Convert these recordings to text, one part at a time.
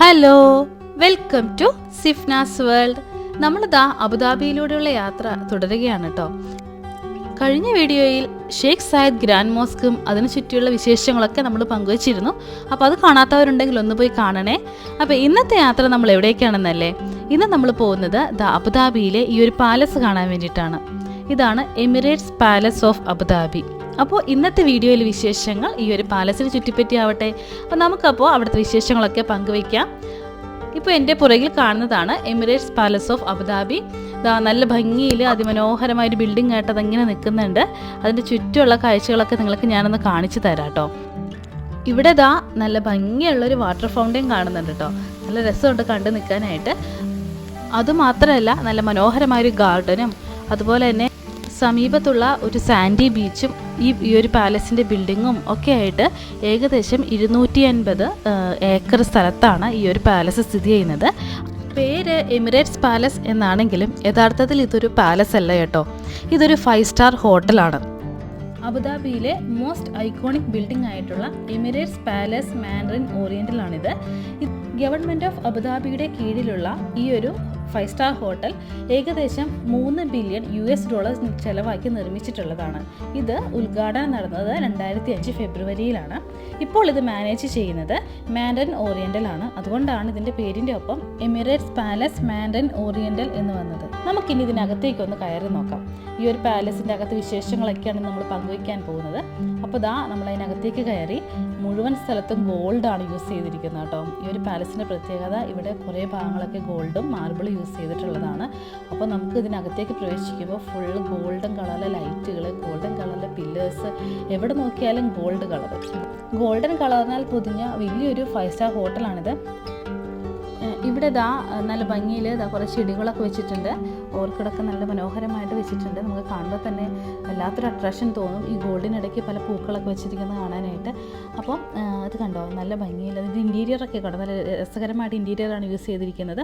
Hello welcome to Sifnas world. നമ്മളിതാ അബുദാബിയിലൂടെയുള്ള യാത്ര തുടരുകയാണ് കേട്ടോ കഴിഞ്ഞ വീഡിയോയിൽ ഷെയ്ഖ് സായിദ് ഗ്രാൻഡ് മോസ്കും അതിനു ചുറ്റിയുള്ള വിശേഷങ്ങളൊക്കെ നമ്മൾ പങ്കുവച്ചിരുന്നു. അപ്പോൾ അത് കാണാത്തവരുണ്ടെങ്കിൽ ഒന്ന് പോയി കാണണേ. അപ്പോൾ ഇന്നത്തെ യാത്ര നമ്മൾ എവിടേക്കാണെന്നല്ലേ? ഇന്ന് നമ്മൾ പോകുന്നത് ദ അബുദാബിയിലെ ഈ ഒരു പാലസ് കാണാൻ വേണ്ടിയിട്ടാണ്. ഇതാണ് എമിറേറ്റ്സ് പാലസ് ഓഫ് അബുദാബി. അപ്പോൾ ഇന്നത്തെ വീഡിയോയിൽ വിശേഷങ്ങൾ ഈ ഒരു പാലസിനെ ചുറ്റിപ്പറ്റി ആവട്ടെ അപ്പോൾ നമുക്കപ്പോൾ അവിടുത്തെ വിശേഷങ്ങളൊക്കെ പങ്കുവയ്ക്കാം. ഇപ്പോൾ എന്റെ പുറകിൽ കാണുന്നതാണ് എമിറേറ്റ്സ് പാലസ് ഓഫ് അബുദാബി. നല്ല ഭംഗിയിൽ അതിമനോഹരമായ ഒരു ബിൽഡിംഗ് ആയിട്ട് അതങ്ങനെ നിൽക്കുന്നുണ്ട്. അതിന്റെ ചുറ്റുമുള്ള കാഴ്ചകളൊക്കെ നിങ്ങൾക്ക് ഞാനൊന്ന് കാണിച്ചു തരാം കേട്ടോ ഇവിടെ ദാ നല്ല ഭംഗിയുള്ളൊരു വാട്ടർ ഫൗണ്ടൻ കാണുന്നുണ്ട് കേട്ടോ. നല്ല രസമുണ്ട് കണ്ടു നിൽക്കാനായിട്ട്. അതുമാത്രമല്ല നല്ല മനോഹരമായൊരു ഗാർഡനും. അതുപോലെ തന്നെ സമീപത്തുള്ള ഒരു സാൻഡി ബീച്ചും ഈ ഈ ഒരു പാലസിന്റെ ബിൽഡിങ്ങും ഒക്കെ ആയിട്ട് ഏകദേശം ഇരുന്നൂറ്റി അൻപത് ഏക്കർ സ്ഥലത്താണ് ഈ ഒരു പാലസ് സ്ഥിതി ചെയ്യുന്നത്. പേര് എമിറേറ്റ്സ് പാലസ് എന്നാണെങ്കിലും യഥാർത്ഥത്തിൽ ഇതൊരു പാലസ് അല്ല കേട്ടോ. ഇതൊരു ഫൈവ് സ്റ്റാർ ഹോട്ടലാണ്. അബുദാബിയിലെ മോസ്റ്റ് ഐക്കോണിക് ബിൽഡിംഗ് ആയിട്ടുള്ള എമിറേറ്റ്സ് പാലസ് മാൻഡറിൻ ഓറിയന്റലാണിത് ഗവൺമെന്റ് ഓഫ് അബുദാബിയുടെ കീഴിലുള്ള ഈ ഒരു ഫൈവ് സ്റ്റാർ ഹോട്ടൽ ഏകദേശം മൂന്ന് ബില്യൺ യു എസ് ഡോളർ ചെലവാക്കി നിർമ്മിച്ചിട്ടുള്ളതാണ്. ഇത് ഉദ്ഘാടനം നടന്നത് രണ്ടായിരത്തി അഞ്ച് ഫെബ്രുവരിയിലാണ്. ഇപ്പോൾ ഇത് മാനേജ് ചെയ്യുന്നത് മാൻഡൻ ഓറിയന്റൽ ആണ്. അതുകൊണ്ടാണ് ഇതിന്റെ പേരിന്റെ ഒപ്പം എമിറേറ്റ്സ് പാലസ് മാൻഡൻ ഓറിയന്റൽ എന്ന് വന്നത്. നമുക്കിനി ഇതിനകത്തേക്ക് ഒന്ന് കയറി നോക്കാം. ഈ ഒരു പാലസിന്റെ അകത്ത് വിശേഷങ്ങളൊക്കെയാണ് നമ്മൾ പങ്കുവയ്ക്കാൻ പോകുന്നത്. അപ്പോൾ ദാ നമ്മൾ അതിനകത്തേക്ക് കയറി. മുഴുവൻ സ്ഥലത്തും ഗോൾഡാണ് യൂസ് ചെയ്തിരിക്കുന്നത് കേട്ടോ. ഈ ഒരു പാലസിന്റെ പ്രത്യേകത ഇവിടെ കുറേ ഭാഗങ്ങളൊക്കെ ഗോൾഡും മാർബിളും യൂസ് ചെയ്തിട്ടുള്ളതാണ്. അപ്പോൾ നമുക്ക് ഇതിനകത്തേക്ക് പ്രവേശിക്കുമ്പോൾ ഫുൾ ഗോൾഡൻ കളറിലെ ലൈറ്റുകൾ ഗോൾഡൻ കളറിലെ പില്ലേഴ്സ് എവിടെ നോക്കിയാലും ഗോൾഡ് കളർ ഗോൾഡൻ കളറിനാൽ പൊതിഞ്ഞ വലിയൊരു ഫൈവ് സ്റ്റാർ ഹോട്ടലാണിത് ഇവിടെ ഇതാ നല്ല ഭംഗിയിൽ ഇതാ കുറേ ചെടികളൊക്കെ വെച്ചിട്ടുണ്ട്. ഓർക്കിഡൊക്കെ നല്ല മനോഹരമായിട്ട് വെച്ചിട്ടുണ്ട്. നമുക്ക് കാണുമ്പോൾ തന്നെ വല്ലാത്തൊരു അട്രാക്ഷൻ തോന്നും. ഈ ഗോൾഡിനിടയ്ക്ക് പല പൂക്കളൊക്കെ വെച്ചിരിക്കുന്നത് കാണാനായിട്ട്. അപ്പം അത് കണ്ടോ? നല്ല ഭംഗിയിൽ അതിന്റെ ഇന്റീരിയറൊക്കെ കണ്ടോ? നല്ല രസകരമായിട്ട് ഇന്റീരിയറാണ് യൂസ് ചെയ്തിരിക്കുന്നത്.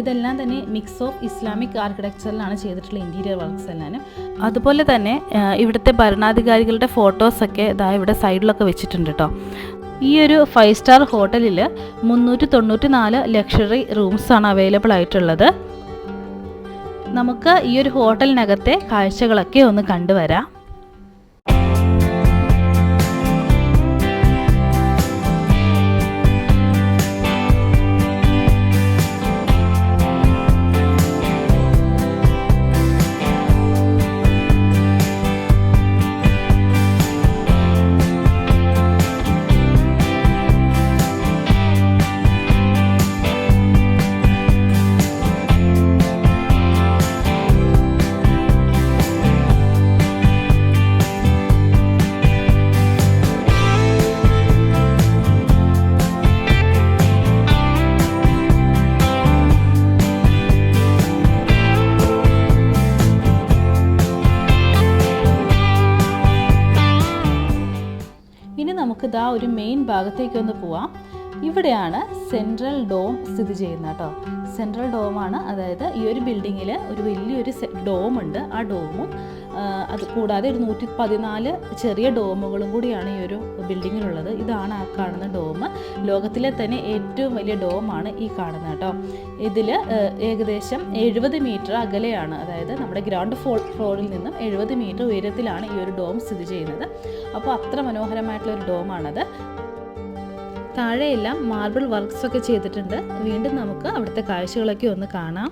ഇതെല്ലാം തന്നെ മിക്സ് ഓഫ് ഇസ്ലാമിക് ആർക്കിടെക്ചറിലാണ് ചെയ്തിട്ടുള്ള ഇന്റീരിയർ വർക്ക്സ് എല്ലാം അതുപോലെ തന്നെ ഇവിടുത്തെ ഭരണാധികാരികളുടെ ഫോട്ടോസൊക്കെ ഇതാ ഇവിടെ സൈഡിലൊക്കെ വെച്ചിട്ടുണ്ട് കേട്ടോ ഈ ഒരു ഫൈവ് സ്റ്റാർ ഹോട്ടലിൽ മുന്നൂറ്റി തൊണ്ണൂറ്റി നാല് ലക്ഷറി റൂംസാണ് അവൈലബിൾ ആയിട്ടുള്ളത്. നമുക്ക് ഈ ഒരു ഹോട്ടലിനകത്തെ കാഴ്ചകളൊക്കെ ഒന്ന് കണ്ടുവരാം. നമുക്ക് ഇതാ ഒരു മെയിൻ ഭാഗത്തേക്ക് ഒന്ന് പോവാം. ഇവിടെയാണ് സെൻട്രൽ ഡോം സ്ഥിതി ചെയ്യുന്നത് കേട്ടോ. സെൻട്രൽ ഡോമാണ് അതായത് ഈ ഒരു ബിൽഡിങ്ങിൽ ഒരു വലിയൊരു ഡോം ഉണ്ട്. ആ ഡോമും അത് കൂടാതെ ഒരു നൂറ്റി പതിനാല് ചെറിയ ഡോമുകളും കൂടിയാണ് ഈ ഒരു ബിൽഡിങ്ങിലുള്ളത്. ഇതാണ് ആ കാണുന്ന ഡോം. ലോകത്തിലെ തന്നെ ഏറ്റവും വലിയ ഡോമാണ് ഈ കാണുന്നത് കേട്ടോ. ഇതിൽ ഏകദേശം എഴുപത് മീറ്റർ അകലെയാണ്. അതായത് നമ്മുടെ ഗ്രൗണ്ട് ഫ്ലോർ ഫ്ലോറിൽ നിന്നും എഴുപത് മീറ്റർ ഉയരത്തിലാണ് ഈ ഒരു ഡോം സ്ഥിതി ചെയ്യുന്നത്. അപ്പോൾ അത്ര മനോഹരമായിട്ടുള്ള ഒരു ഡോമാണത്. താഴെയെല്ലാം മാർബിൾ വർക്ക്സ് ഒക്കെ ചെയ്തിട്ടുണ്ട്. വീണ്ടും നമുക്ക് അവിടുത്തെ കാഴ്ചകളൊക്കെ ഒന്ന് കാണാം.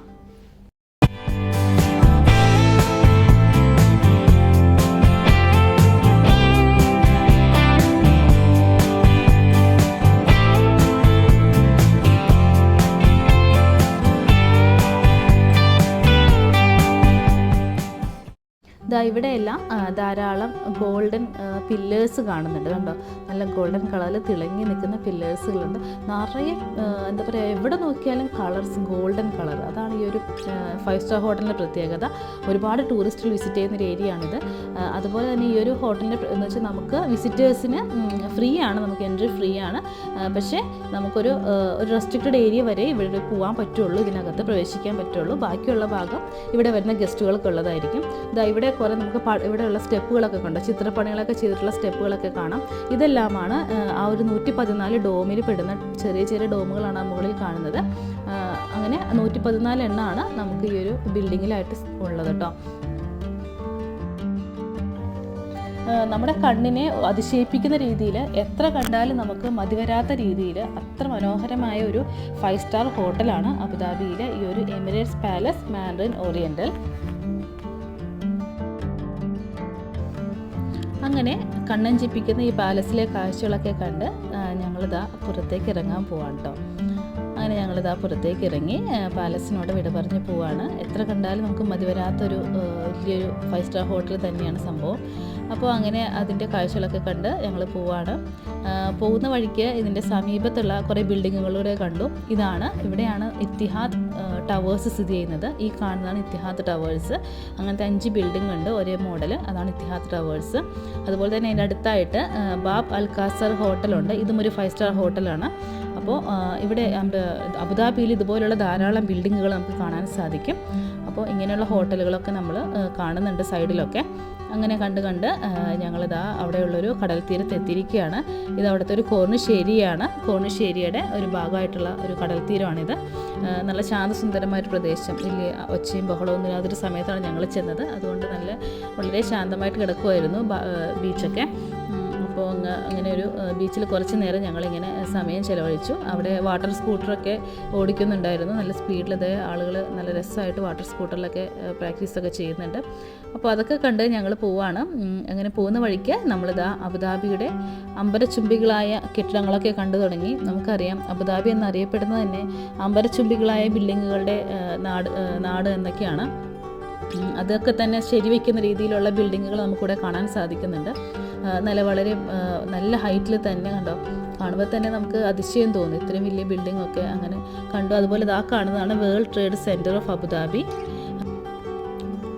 ഇവിടെയെല്ലാം ധാരാളം ഗോൾഡൻ പില്ലേഴ്സ് കാണുന്നുണ്ട് കണ്ടോ? നല്ല ഗോൾഡൻ കളറിൽ തിളങ്ങി നിൽക്കുന്ന പില്ലേഴ്സുകളുണ്ട് നിറയെ എന്താ പറയുക എവിടെ നോക്കിയാലും കളർസ് ഗോൾഡൻ കളർ. അതാണ് ഈ ഒരു ഫൈവ് സ്റ്റാർ ഹോട്ടലിന്റെ പ്രത്യേകത. ഒരുപാട് ടൂറിസ്റ്റുകൾ വിസിറ്റ് ചെയ്യുന്ന ഒരു ഏരിയ ആണിത്. അതുപോലെ തന്നെ ഈ ഒരു ഹോട്ടലിന്റെ എന്ന് വെച്ചാൽ നമുക്ക് വിസിറ്റേഴ്സിന് ഫ്രീ ആണ്. നമുക്ക് എൻട്രി ഫ്രീ ആണ്. പക്ഷേ നമുക്കൊരു ഒരു റെസ്ട്രിക്റ്റഡ് ഏരിയ വരെ ഇവിടെ പോകാൻ പറ്റുള്ളൂ. ഇതിനകത്ത് പ്രവേശിക്കാൻ പറ്റുള്ളൂ. ബാക്കിയുള്ള ഭാഗം ഇവിടെ വരുന്ന ഗസ്റ്റുകൾക്കുള്ളതായിരിക്കും ഇതാ ഇവിടെ കുറേ അതുപോലെ നമുക്ക് ഇവിടെയുള്ള സ്റ്റെപ്പുകളൊക്കെ കണ്ടോ? ചിത്രപ്പണികളൊക്കെ ചെയ്തിട്ടുള്ള സ്റ്റെപ്പുകളൊക്കെ കാണാം. ഇതെല്ലാമാണ് ആ, ഒരു നൂറ്റി പതിനാല് ഡോമിൽ പെടുന്ന ചെറിയ ചെറിയ ഡോമുകളാണ് ആ മുകളിൽ കാണുന്നത്. അങ്ങനെ നൂറ്റി പതിനാല് എണ്ണമാണ് നമുക്ക് ഈ ഒരു ബിൽഡിങ്ങിലായിട്ട് ഉള്ളത് കേട്ടോ. നമ്മുടെ കണ്ണിനെ അതിശയിപ്പിക്കുന്ന രീതിയിൽ എത്ര കണ്ടാലും നമുക്ക് മതിവരാത്ത രീതിയിൽ അത്ര മനോഹരമായ ഒരു ഫൈവ് സ്റ്റാർ ഹോട്ടലാണ് അബുദാബിയിലെ ഈ ഒരു എമിറേറ്റ്സ് പാലസ് മാൻഡറിൻ ഓറിയന്റൽ. അങ്ങനെ കണ്ണഞ്ചിപ്പിക്കുന്ന ഈ പാലസിലെ കാഴ്ചകളൊക്കെ കണ്ട് ഞങ്ങളിതാ പുറത്തേക്ക് ഇറങ്ങാൻ പോവാണ് കേട്ടോ അങ്ങനെ ഞങ്ങളിതാ പുറത്തേക്ക് ഇറങ്ങി പാലസിനോട് വിട പറഞ്ഞ് പോവാണ്. എത്ര കണ്ടാലും നമുക്ക് മതി വരാത്തൊരു വലിയൊരു ഫൈവ് സ്റ്റാർ ഹോട്ടൽ തന്നെയാണ് സംഭവം. അപ്പോൾ അങ്ങനെ അതിന്റെ കാഴ്ചകളൊക്കെ കണ്ട് ഞങ്ങൾ പോവാണ്. പോകുന്ന വഴിക്ക് ഇതിന്റെ സമീപത്തുള്ള കുറേ ബിൽഡിങ്ങുകളൂടെ കണ്ടു. ഇതാണ് ഇവിടെയാണ് ഇത്തിഹാദ് ടവേഴ്സ് സ്ഥിതി ചെയ്യുന്നത്. ഈ കാണുന്നതാണ് ഇത്തിഹാദ് ടവേഴ്സ്. അങ്ങനത്തെ അഞ്ച് ബിൽഡിംഗ് ഉണ്ട് ഒരേ മോഡൽ അതാണ് ഇത്തിഹാദ് ടവേഴ്സ്. അതുപോലെ തന്നെ അതിന്റെ അടുത്തായിട്ട് ബാബ് അൽ ഹോട്ടലുണ്ട്. ഇതും ഒരു ഫൈവ് സ്റ്റാർ ഹോട്ടലാണ്. അപ്പോൾ ഇവിടെ അബുദാബിയിൽ ഇതുപോലുള്ള ധാരാളം ബിൽഡിങ്ങുകൾ നമുക്ക് കാണാൻ സാധിക്കും. അപ്പോൾ ഇങ്ങനെയുള്ള ഹോട്ടലുകളൊക്കെ നമ്മൾ കാണുന്നുണ്ട് സൈഡിലൊക്കെ. അങ്ങനെ കണ്ട് കണ്ട് ഞങ്ങളിതാ അവിടെയുള്ളൊരു കടൽ തീരത്ത് എത്തിയിരിക്കുകയാണ്. ഇത് അവിടുത്തെ ഒരു കോർണിശ്ശേരിയാണ്. കോർണിശ്ശേരിയുടെ ഒരു ഭാഗമായിട്ടുള്ള ഒരു കടൽ തീരമാണിത് നല്ല ശാന്തസുന്ദരമായ ഒരു പ്രദേശം. വലിയ ഒച്ചയും ബഹളവും ഒന്നും സമയത്താണ് ഞങ്ങൾ ചെന്നത്. അതുകൊണ്ട് നല്ല വളരെ ശാന്തമായിട്ട് കിടക്കുമായിരുന്നു ബീച്ചൊക്കെ. അങ്ങ് അങ്ങനെ ഒരു ബീച്ചിൽ കുറച്ച് നേരം ഞങ്ങളിങ്ങനെ സമയം ചിലവഴിച്ചു. അവിടെ വാട്ടർ സ്കൂട്ടറൊക്കെ ഓടിക്കുന്നുണ്ടായിരുന്നു. നല്ല സ്പീഡിൽ അതേ ആളുകൾ നല്ല രസമായിട്ട് വാട്ടർ സ്കൂട്ടറിലൊക്കെ പ്രാക്ടീസൊക്കെ ചെയ്യുന്നുണ്ട്. അപ്പോൾ അതൊക്കെ കണ്ട് ഞങ്ങൾ പോവാണ്. അങ്ങനെ പോകുന്ന വഴിക്ക് നമ്മളിതാ അബുദാബിയുടെ അമ്പരച്ചുംബികളായ കെട്ടിടങ്ങളൊക്കെ കണ്ടു തുടങ്ങി. നമുക്കറിയാം അബുദാബി എന്നറിയപ്പെടുന്നത് തന്നെ അമ്പരച്ചുംബികളായ ബിൽഡിങ്ങുകളുടെ നാട് നാട് എന്നൊക്കെയാണ്. അതൊക്കെ തന്നെ ശരിവെക്കുന്ന രീതിയിലുള്ള ബിൽഡിങ്ങുകൾ നമുക്കിവിടെ കാണാൻ സാധിക്കുന്നുണ്ട്. നല്ല വളരെ നല്ല ഹൈറ്റിൽ തന്നെ കണ്ടോ? കാണുമ്പോൾ തന്നെ നമുക്ക് അതിശയം തോന്നും. ഇത്രയും വലിയ ബിൽഡിംഗ് ഒക്കെ അങ്ങനെ കണ്ടു. അതുപോലെ ഇതാ കാണുന്നതാണ് world trade centre of Abu Dhabi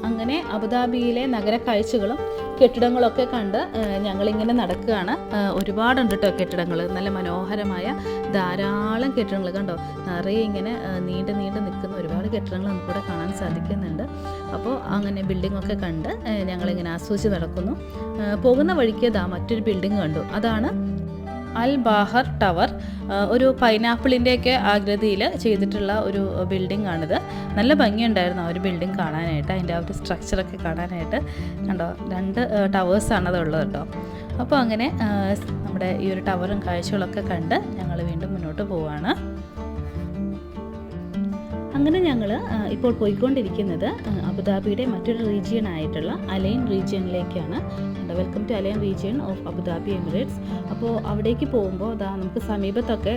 അങ്ങനെ അബുദാബിയിലെ നഗര കാഴ്ചകളും കെട്ടിടങ്ങളൊക്കെ കണ്ട് ഞങ്ങളിങ്ങനെ നടക്കുകയാണ്. ഒരുപാടുണ്ട് കേട്ടോ കെട്ടിടങ്ങൾ നല്ല മനോഹരമായ ധാരാളം കെട്ടിടങ്ങൾ കണ്ടോ? നിറയെ ഇങ്ങനെ നീണ്ട് നീണ്ട് നിൽക്കുന്ന ഒരുപാട് കെട്ടിടങ്ങൾ നമുക്കിവിടെ കാണാൻ സാധിക്കുന്നുണ്ട്. അപ്പോൾ അങ്ങനെ ബിൽഡിംഗ് ഒക്കെ കണ്ട് ഞങ്ങളിങ്ങനെ ആസ്വദിച്ച് നടക്കുന്നു. പോകുന്ന വഴിക്ക് ദാ മറ്റൊരു ബിൽഡിംഗ് കണ്ടു. അതാണ് അൽ ബാഹർ ടവർ. ഒരു പൈനാപ്പിളിന്റെയൊക്കെ ആകൃതിയിൽ ചെയ്തിട്ടുള്ള ഒരു ബിൽഡിംഗ് ആണിത് നല്ല ഭംഗിയുണ്ടായിരുന്നു ആ ഒരു ബിൽഡിംഗ് കാണാനായിട്ട് അതിന്റെ ആ ഒരു സ്ട്രക്ചറൊക്കെ കാണാനായിട്ട്. കണ്ടോ രണ്ട് ടവേഴ്സാണ് അതുള്ളത് കേട്ടോ. അപ്പോൾ അങ്ങനെ നമ്മുടെ ഈ ഒരു ടവറും കാഴ്ചകളൊക്കെ കണ്ട് ഞങ്ങൾ വീണ്ടും മുന്നോട്ട് പോവാണ്. അങ്ങനെ ഞങ്ങൾ ഇപ്പോൾ പോയിക്കൊണ്ടിരിക്കുന്നത് അബുദാബിയുടെ മറ്റൊരു റീജിയൻ ആയിട്ടുള്ള Al Ain റീജിയനിലേക്കാണ്. Welcome to Al Ain region of Abu Dhabi Emirates. അപ്പോൾ അവിടേക്ക് പോകുമ്പോൾ അതാ നമുക്ക് സമീപത്തൊക്കെ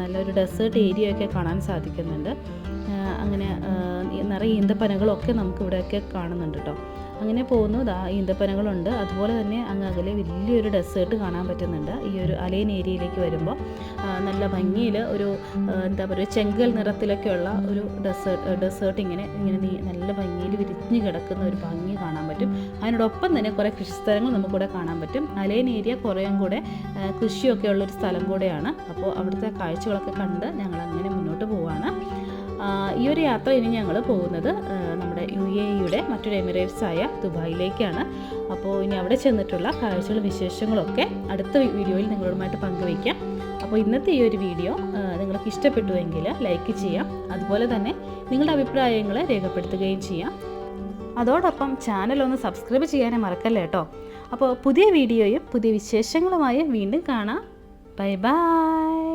നല്ലൊരു ഡെസേർട്ട് ഏരിയ ഒക്കെ കാണാൻ സാധിക്കുന്നുണ്ട്. അങ്ങനെ നിറയെ ഈന്തപ്പനകളൊക്കെ നമുക്ക് ഇവിടെയൊക്കെ കാണുന്നുണ്ട് കേട്ടോ അങ്ങനെ പോകുന്നു. ദാ ഈന്തപ്പനകളുണ്ട്. അതുപോലെ തന്നെ അങ്ങ് അകലെ വലിയൊരു ഡെസേർട്ട് കാണാൻ പറ്റുന്നുണ്ട്. ഈ ഒരു അലൈൻ ഏരിയയിലേക്ക് വരുമ്പോൾ നല്ല ഭംഗിയിൽ ഒരു എന്താ പറയുക ചെങ്കൽ നിറത്തിലൊക്കെയുള്ള ഒരു ഡെസേർട്ട് ഡെസേർട്ട് ഇങ്ങനെ ഇങ്ങനെ നല്ല ഭംഗിയിൽ വിരിഞ്ഞു കിടക്കുന്ന ഒരു ഭംഗി കാണാൻ പറ്റും. അതിനോടൊപ്പം തന്നെ കുറേ കൃഷിസ്ഥലങ്ങൾ നമുക്കിവിടെ കാണാൻ പറ്റും. അലൈൻ ഏരിയ കുറേയും കൂടെ കൃഷിയൊക്കെ ഉള്ളൊരു സ്ഥലം കൂടെയാണ്. അപ്പോൾ അവിടുത്തെ കാഴ്ചകളൊക്കെ കണ്ട് ഞങ്ങൾ അങ്ങനെ മുന്നോട്ട് പോവുകയാണ് ഈ ഒരു യാത്ര ഇനി ഞങ്ങൾ പോകുന്നത് യു എ ഇയുടെ മറ്റൊരു എമിറേറ്റ്സ് ആയ ദുബായിലേക്കാണ്. അപ്പോൾ ഇനി അവിടെ ചെന്നിട്ടുള്ള കാഴ്ചകളും വിശേഷങ്ങളൊക്കെ അടുത്ത വീഡിയോയിൽ നിങ്ങളോടുമായിട്ട് പങ്കുവയ്ക്കാം. അപ്പോൾ ഇന്നത്തെ ഈ ഒരു വീഡിയോ നിങ്ങൾക്ക് ഇഷ്ടപ്പെട്ടുവെങ്കിൽ ലൈക്ക് ചെയ്യാം. അതുപോലെ തന്നെ നിങ്ങളുടെ അഭിപ്രായങ്ങൾ രേഖപ്പെടുത്തുകയും ചെയ്യാം. അതോടൊപ്പം ചാനൽ ഒന്ന് സബ്സ്ക്രൈബ് ചെയ്യാനും മറക്കല്ലേ കേട്ടോ? അപ്പോൾ പുതിയ വീഡിയോയും പുതിയ വിശേഷങ്ങളുമായി വീണ്ടും കാണാം. Bye bye.